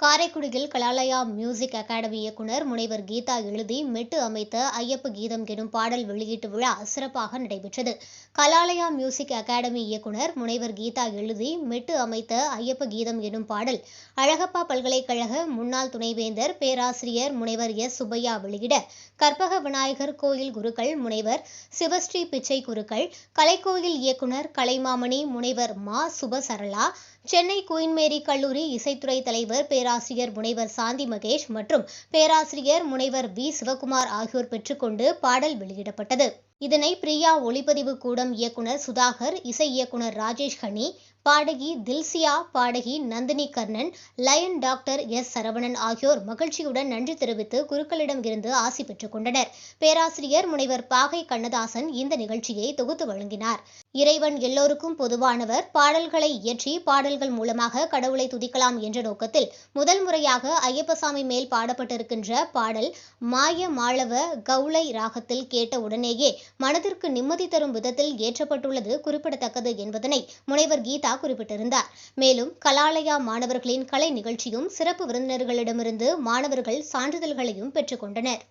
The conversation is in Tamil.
காரைக்குடியில் கலாலயா மியூசிக் அகாடமி இயக்குனர் முனைவர் கீதா எழுதி மெட்டு அமைத்த ஐயப்ப கீதம் எனும் பாடல் வெளியீட்டு விழா சிறப்பாக நடைபெற்றது. கலாலயா மியூசிக் அகாடமி இயக்குனர் முனைவர் கீதா எழுதி மெட்டு அமைத்த ஐயப்ப கீதம் எனும் பாடல் அழகப்பா பல்கலைக்கழக முன்னாள் துணைவேந்தர் பேராசிரியர் முனைவர் எஸ். சுப்பையா வெளியிட கற்பக விநாயகர் கோயில் குருக்கள் முனைவர் சிவஸ்ரீ பிச்சை குருக்கள் கலைக்கோயில் இயக்குனர் கலைமாமணி முனைவர் மா. சுபசரளா சென்னை குயின்மேரி கல்லூரி இசைத்துறை தலைவர் பேராசிரியர் முனைவர் சாந்தி மகேஷ் மற்றும் பேராசிரியர் முனைவர் வி சிவகுமார் ஆகியோர் பெற்றுக்கொண்டு பாடல் வெளியிடப்பட்டது. இதனை பிரியா ஒளிப்பதிவு கூடம் இயக்குனர் சுதாகர் இசை இயக்குனர் ராஜேஷ் ஹனி பாடகி தில்சியா பாடகி Nandini Karnan lion doctor S Saravanan ஆகியோர் மகிழ்ச்சியுடன் நன்றி தெரிவித்து குருக்களிடம் இருந்து ஆசி பெற்றுக் கொண்டனர். பேராசிரியர் முனைவர் பாகை கண்ணதாசன் இந்த நிகழ்ச்சியை தொகுத்து வழங்கினார். இறைவன் எல்லோருக்கும் பொதுவானவர் பாடல்களை இயற்றி பாடல்கள் மூலமாக கடவுளை துதிக்கலாம் என்ற நோக்கத்தில் முதல் முறையாக ஐயப்பசாமி மேல் பாடப்பட்டிருக்கின்ற பாடல் மாய மாளவ கவுளை ராகத்தில் கேட்ட உடனேயே மனதிற்கு நிம்மதி தரும் விதத்தில் ஏற்றப்பட்டுள்ளது குறிப்பிடத்தக்கது என்பதனை முனைவர் கீதா குறிப்பிட்டிருந்தார். மேலும் கலாலயா மாணவர்களின் கலை நிகழ்ச்சியும் சிறப்பு விருந்தினர்களிடமிருந்து மாணவர்கள் சான்றிதழ்களையும் பெற்றுக்கொண்டனர்